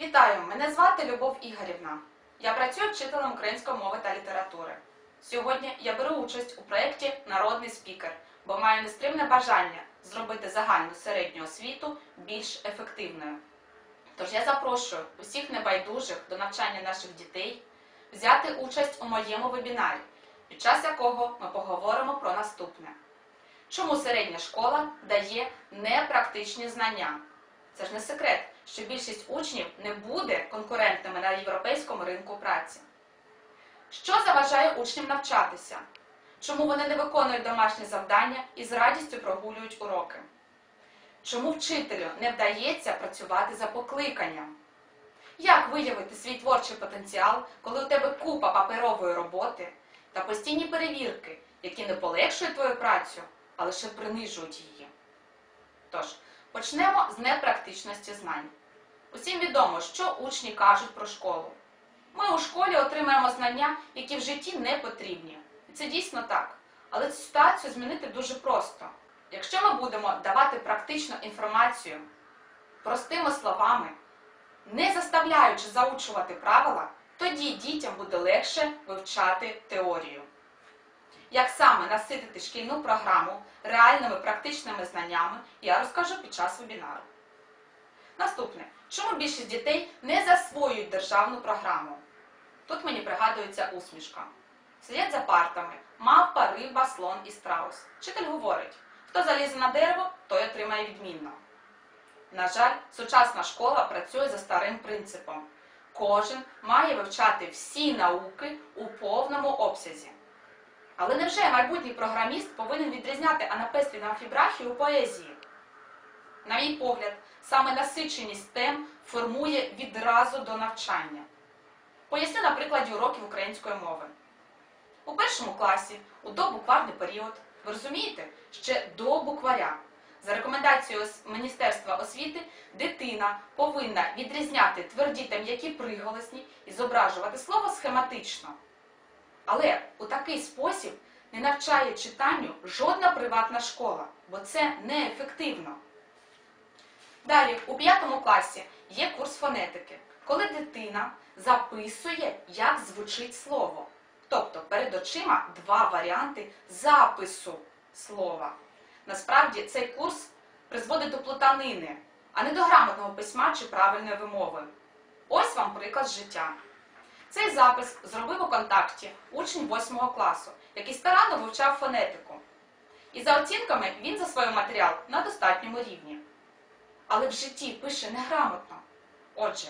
Вітаю! Мене звати Любов Ігорівна. Я працюю вчителем української мови та літератури. Сьогодні я беру участь у проєкті Народний спікер, бо маю нестримне бажання зробити загальну середню освіту більш ефективною. Тож я запрошую усіх небайдужих до навчання наших дітей взяти участь у моєму вебінарі, під час якого ми поговоримо про наступне. Чому середня школа дає непрактичні знання? Це ж не секрет, що більшість учнів не буде конкурентними на європейському ринку праці. Що заважає учням навчатися? Чому вони не виконують домашні завдання і з радістю прогулюють уроки? Чому вчителю не вдається працювати за покликанням? Як виявити свій творчий потенціал, коли у тебе купа паперової роботи та постійні перевірки, які не полегшують твою працю, а лише принижують її? Тож, почнемо з непрактичності знань. Усім відомо, що учні кажуть про школу. Ми у школі отримаємо знання, які в житті не потрібні. І це дійсно так. Але цю ситуацію змінити дуже просто. Якщо ми будемо давати практичну інформацію простими словами, не заставляючи заучувати правила, тоді дітям буде легше вивчати теорію. Як саме наситити шкільну програму реальними практичними знаннями, я розкажу під час вебінару. Наступне. Чому більшість дітей не засвоюють державну програму? Тут мені пригадується усмішка. Сидять за партами мавпа, риба, слон і страус. Вчитель говорить, хто залізе на дерево, той отримає відмінно. На жаль, сучасна школа працює за старим принципом. Кожен має вивчати всі науки у повному обсязі. Але невже майбутній програміст повинен відрізняти анапеслі на амфібрахію у поезії? На мій погляд, саме насиченість тем формує відразу до навчання. Поясню на прикладі уроків української мови. У першому класі, у добукварний період, ви розумієте, ще до букваря. За рекомендацією Міністерства освіти, дитина повинна відрізняти тверді та м'які приголосні і зображувати слово схематично. Але у такий спосіб не навчає читанню жодна приватна школа, бо це неефективно. Далі, у п'ятому класі є курс фонетики, коли дитина записує, як звучить слово. Тобто перед очима два варіанти запису слова. Насправді цей курс призводить до плутанини, а не до грамотного письма чи правильної вимови. Ось вам приклад життя. Цей запис зробив у контакті учень 8 класу, який старанно вивчав фонетику. І за оцінками він засвоїв матеріал на достатньому рівні. Але в житті пише неграмотно. Отже,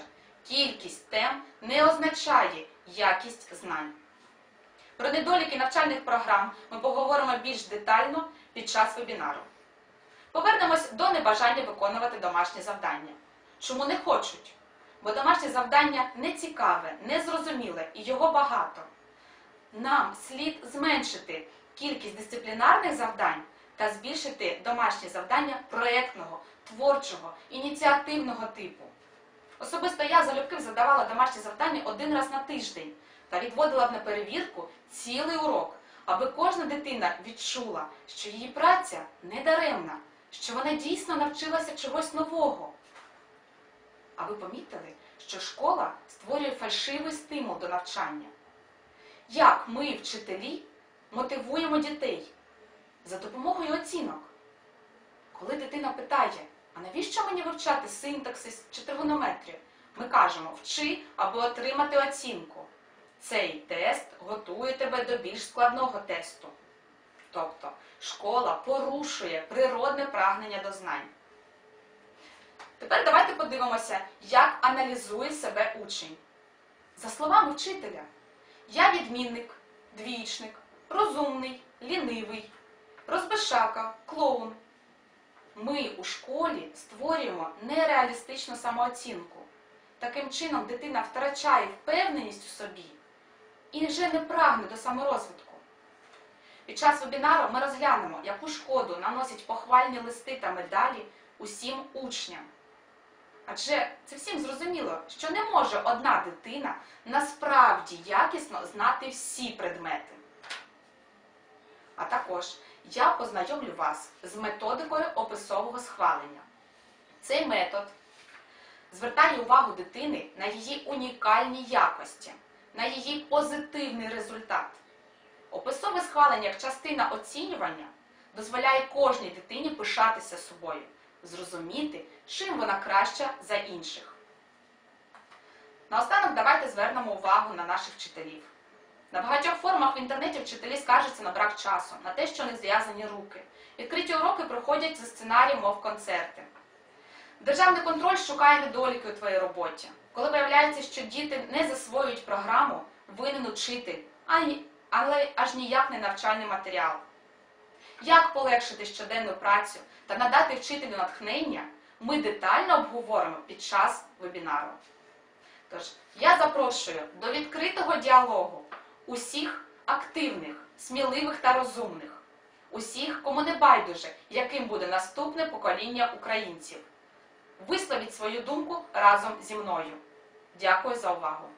кількість тем не означає якість знань. Про недоліки навчальних програм ми поговоримо більш детально під час вебінару. Повернемось до небажання виконувати домашні завдання. Чому не хочуть? Бо домашнє завдання не цікаве, не зрозуміле і його багато. Нам слід зменшити кількість дисциплінарних завдань та збільшити домашні завдання проєктного, творчого, ініціативного типу. Особисто я залюбки задавала домашні завдання один раз на тиждень та відводила б на перевірку цілий урок, аби кожна дитина відчула, що її праця не даремна, що вона дійсно навчилася чогось нового. А ви помітили, що школа створює фальшивий стимул до навчання? Як ми, вчителі, мотивуємо дітей за допомогою оцінок? Коли дитина питає, а навіщо мені вивчати синтаксис чи тригонометрію? Ми кажемо вчи, аби отримати оцінку. Цей тест готує тебе до більш складного тесту. Тобто школа порушує природне прагнення до знань. Тепер давайте подивимося, як аналізує себе учень. За словами вчителя, я відмінник, двічник, розумний, лінивий, розбишака, клоун. Ми у школі створюємо нереалістичну самооцінку. Таким чином дитина втрачає впевненість у собі і вже не прагне до саморозвитку. Під час вебінару ми розглянемо, яку шкоду наносять похвальні листи та медалі усім учням. Адже це всім зрозуміло, що не може одна дитина насправді якісно знати всі предмети. А також я познайомлю вас з методикою описового схвалення. Цей метод звертає увагу дитини на її унікальні якості, на її позитивний результат. Описове схвалення як частина оцінювання дозволяє кожній дитині пишатися собою, зрозуміти, чим вона краща за інших. Наостанок давайте звернемо увагу на наших вчителів. На багатьох форумах в інтернеті вчителі скаржаться на брак часу, на те, що не зв'язані руки. Відкриті уроки проходять за сценарієм, мов концерти. Державний контроль шукає недоліки у твоїй роботі. Коли виявляється, що діти не засвоюють програму, винен учитель, але аж ніяк не навчальний матеріал. Як полегшити щоденну працю та надати вчителю натхнення, ми детально обговоримо під час вебінару. Тож я запрошую до відкритого діалогу усіх активних, сміливих та розумних, усіх, кому не байдуже, яким буде наступне покоління українців. Висловіть свою думку разом зі мною. Дякую за увагу!